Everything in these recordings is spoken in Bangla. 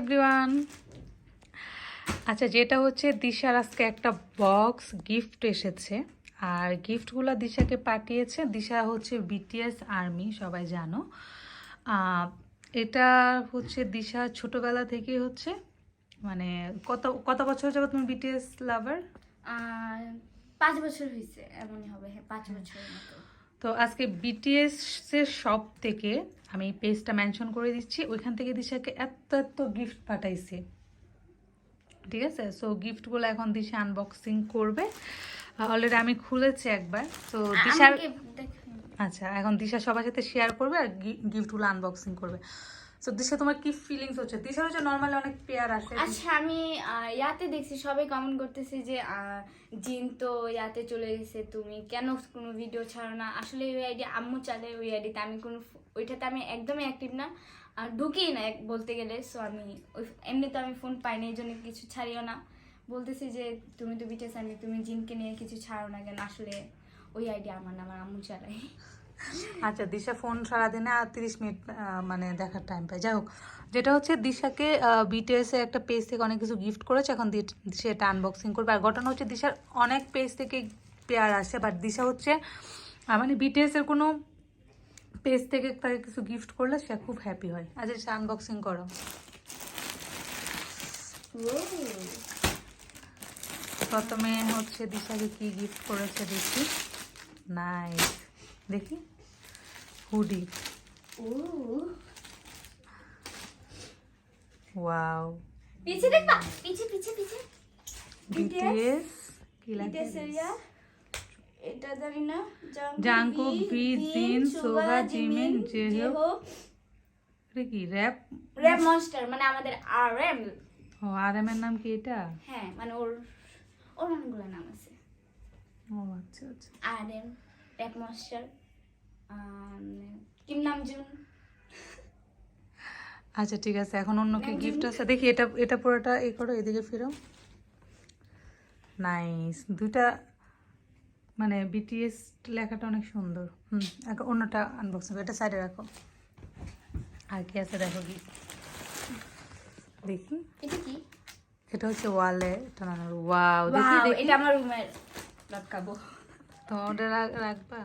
এভরিওয়ান। আচ্ছা যেটা হচ্ছে, দিশার আজকে একটা বক্স গিফট এসেছে। আর গিফটগুলো দিশাকে পাঠিয়েছে। দিশা হচ্ছে বিটিএস আর্মি, সবাই জানো। এটা হচ্ছে দিশা ছোটবেলা থেকে হচ্ছে মানে কত কত বছর যাব তুমি বিটিএস লাভার? পাঁচ বছর হয়েছে এমনই হবে হ্যাঁ পাঁচ বছরের মতো। তো আজকে বিটিএসের শপ থেকে আমি পেজটা মেনশন করে দিচ্ছি। ওইখান থেকে দিশাকে এত এত গিফট পাঠাইছে। ঠিক আছে? সো গিফটগুলো এখন দিশা আনবক্সিং করবে। অলরেডি আমি খুলেছি একবার। তো দিশার আচ্ছা এখন দিশা সবার সাথে শেয়ার করবে আর গিফটগুলো আনবক্সিং করবে। সো দিশা, তোমার কি ফিলিংস হচ্ছে? দিশার হচ্ছে নর্মালি অনেক পেয়ার আসে আচ্ছা আমি ইয়াতে দেখছি, সবাই কমেন্ট করতেছে যে জিন তো ইয়াতে চলে গেছে, তুমি কেন কোনো ভিডিও ছাড়ো না? আসলে ওই আইডি আম্মু চালে ওই আইডিতে আমি কোনো, ওইটাতে আমি একদমই অ্যাক্টিভ না। আর ঢুকি না, এক- বলতে গেলে। সো আমি ওই, এমনিতে আমি ফোন পাই না এই জন্য কিছু ছাড়িও না। বলতেছি যে, তুমি তো বিটেস আনি তুমি জিনকে নিয়ে কিছু ছাড়ো না কেন? আসলে ওই আইডি আমার না আমার আম্মু চালাই আচ্ছা দিশা ফোন সারাদিনে আর তিরিশ মিনিট মানে দেখার টাইম পায়। যাই হোক যেটা হচ্ছে দিশাকে বিটিএস এর একটা পেজ থেকে অনেক কিছু গিফট করেছে এখন দিশা এটা আনবক্সিং করবে। আর ঘটনা হচ্ছে দিশার অনেক পেজ থেকে পেয়ার আসে বাট দিশা হচ্ছে মানে বিটিএস এর কোনো পেজ থেকে তাকে কিছু গিফট করলে সে খুব হ্যাপি হয়। আচ্ছা দিশা আনবক্সিং করো। প্রথমে হচ্ছে দিশাকে কি গিফট করেছে দেখি। নাইস দেখি? হুডি ওয়াও পিছে দেখবা পিছে পিছে পিছে বিটিএস কি লাগে এটা জানি না। জিন, সোগা, জিমিন। এটা কি র্যাপ র্যাপ মনস্টার মানে আমাদের আরএম ও আর এম এর নাম কি এটা? হ্যাঁ মানে ওর ওর অনেকগুলো নাম আছে। ও আচ্ছা আচ্ছা। কিম নামজুন আচ্ছা ঠিক আছে এখন অন্য কি গিফট আছে? দেখি এটা এটা পুরোটা এই করো এদিকে ফিরো। নাইস দুটা মানে বিটিএস লেখাটা অনেক সুন্দর। হুম এখন অন্যটা আনবক্সিং এটা সাইডে রাখো। আর কি আছে দেখো কি দেখি। এটা কি? এটা হচ্ছে ওয়ালে টানানোর ওয়াও দেখি এটা আমার রুমের লটকাবো তো ওটা রাখবা।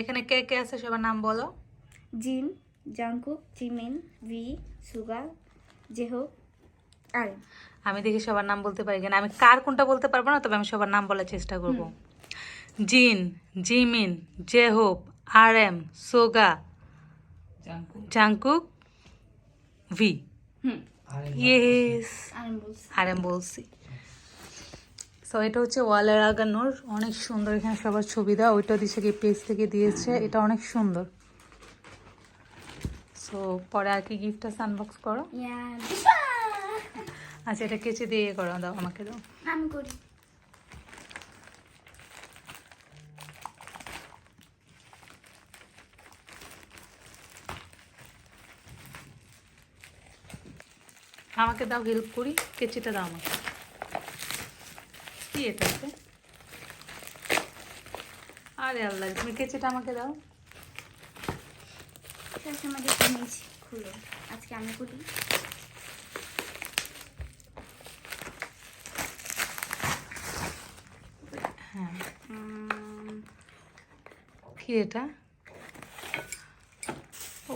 এখানে কে কে আছে সবার নাম বলো? জিন জাংকুক জিমিন ভি সুগা জেহো আর আমি দেখি সবার নাম বলতে পারি কিনা। আমি কার কোনটা বলতে পারব না তবে আমি সবার নাম বলার চেষ্টা করব। Jin Jimin J Hope R M Suga Jungkook. V. Yes R M বলছি। সো এটা হচ্ছে ওয়ালে লাগানোর অনেক সুন্দর এখানে সবার ছবি দেওয়া। ওইটা দিছে কি পেজ থেকে দিয়েছে। এটা অনেক সুন্দর। সো পরে আর কি গিফটটা সানবক্স করো? আচ্ছা এটা কেচে দিয়ে ইয়ে করো দাও আমাকে দাও। আমি করি আমাকে দাও হেল্প করি। কেচিটা দাও আমাকে। কি এটা আছে? আরে আল্লাহ তুমি কেচিটা আমাকে দাও। আমাদের খুলো। আজকে আমি হ্যাঁ। ও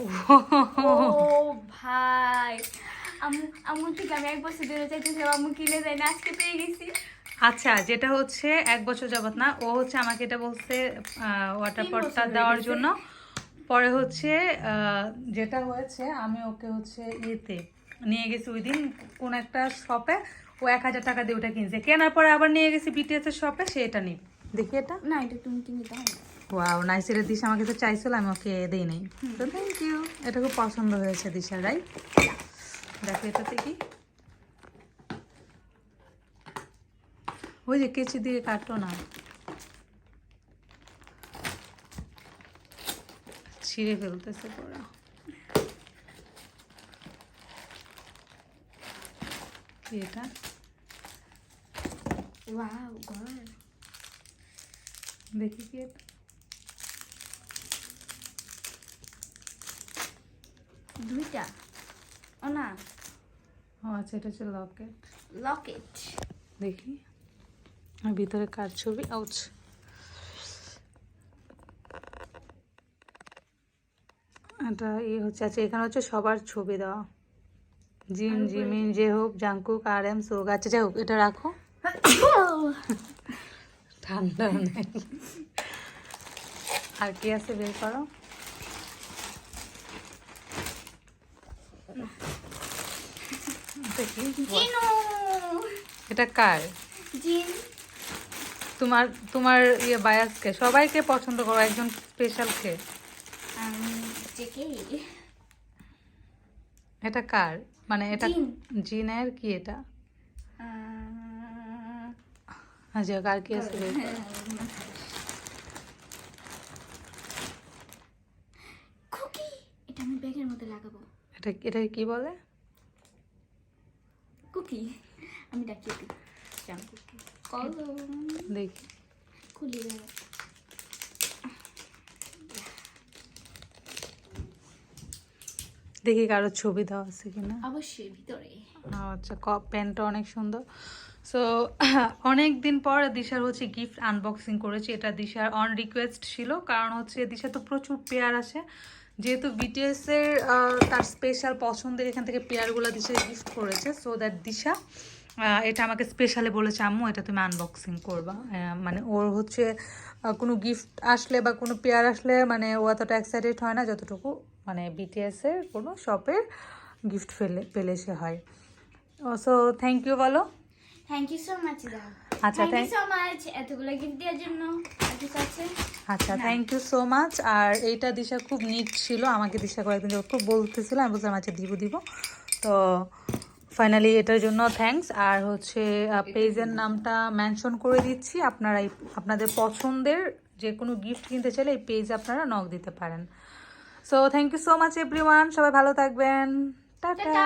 ও ভাই আমু আমু থেকে আমি এক বছর ধরে চাইতেছিলাম আমু কিনে দেয় না আজকে পেয়ে গেছি। আচ্ছা যেটা হচ্ছে এক বছর যাবত না ও হচ্ছে আমাকে এটা বলছে ওয়াটার পটটা দেওয়ার জন্য। পরে হচ্ছে যেটা হয়েছে আমি ওকে হচ্ছে ইয়েতে নিয়ে গেছি ওই দিন কোন একটা শপে ও এক হাজার টাকা দিয়ে ওটা কিনছে। কেনার পরে আবার নিয়ে গেছি বিটিএস এর শপে সে এটা নিবে। দেখি এটা। না এটা তুমি কিনে দাও। ওয়াও নাইস এটা দিশা আমাকে তো চাইছিল আমি ওকে দিই নাই। তো থ্যাংক ইউ এটা খুব পছন্দ হয়েছে দিশা রাইট দেখো এটাতে কি। ওই যে কেচি দিয়ে কাটো না। ছিঁড়ে ফেলতেছে পুরো। কি এটা? ওয়াও ঘর। দেখি কি এটা? দুইটা? ও না। ও আচ্ছা এটা হচ্ছে লকেট। লকেট। দেখি। আর ভিতরে কার ছবি? আউচ এটা ইয়ে হচ্ছে আচ্ছা এখানে হচ্ছে সবার ছবি দেওয়া। জিম জিমিন যে হোক জাঙ্কুক আর এম সোগ। আচ্ছা যাই হোক এটা রাখো। ঠান্ডা নেই। আর কি আছে বের করো? এটা কার? জিন। তোমার তোমার ইয়ে বায়াসকে সবাইকে পছন্দ করো একজন স্পেশাল কে। এটা কার? মানে এটা জিন। জিনের কি এটা? আচ্ছা কার কি আছে? এটা আমি ব্যাগের মধ্যে লাগাবো। এটা এটা কি বলে? কুকি! আমি ডাকি কুকি। দেখি। খুলি দাও। দেখি কারও ছবি দেওয়া আছে কিনা। অবশ্যই ভিতরে। আচ্ছা কপ প্যান্টটা অনেক সুন্দর। সো অনেক দিন পর দিশার হচ্ছে গিফট আনবক্সিং করেছি। এটা দিশার অন রিকোয়েস্ট ছিল। কারণ হচ্ছে দিশা তো প্রচুর পেয়ার আসে যেহেতু বিটিএস এর তার স্পেশাল পছন্দের এখান থেকে পেয়ারগুলো দিশা গিফট করেছে। সো দ্যাট দিশা এটা আমাকে স্পেশালি বলেছে আম্মু এটা তুমি আনবক্সিং করবা। মানে ওর হচ্ছে কোনো গিফট আসলে বা কোনো পেয়ার আসলে মানে ও এতটা এক্সাইটেড হয় না যতটুকু মানে বিটিএস এর কোনো শপের গিফট ফেলে পেলে সে হয়। সো থ্যাংক ইউ বলো। থ্যাংক ইউ সো মাচ আচ্ছা, থ্যাংক ইউ সো মাচ এতগুলো গিফট দেওয়ার জন্য। আচ্ছা থ্যাংক ইউ সো মাচ আর এইটা দিশা খুব নিট ছিল আমাকে দিশা কয়েকদিন খুব বলতেছিল আমি বলছিলাম আচ্ছা দিব দিব। তো ফাইনালি এটার জন্য থ্যাংকস আর হচ্ছে পেজের নামটা মেনশন করে দিচ্ছি। আপনারা এই আপনাদের পছন্দের যে কোনো গিফট কিনতে চাইলে এই পেজ আপনারা নক দিতে পারেন। So thank you so much everyone সবাই ভালো থাকবেন। টাটা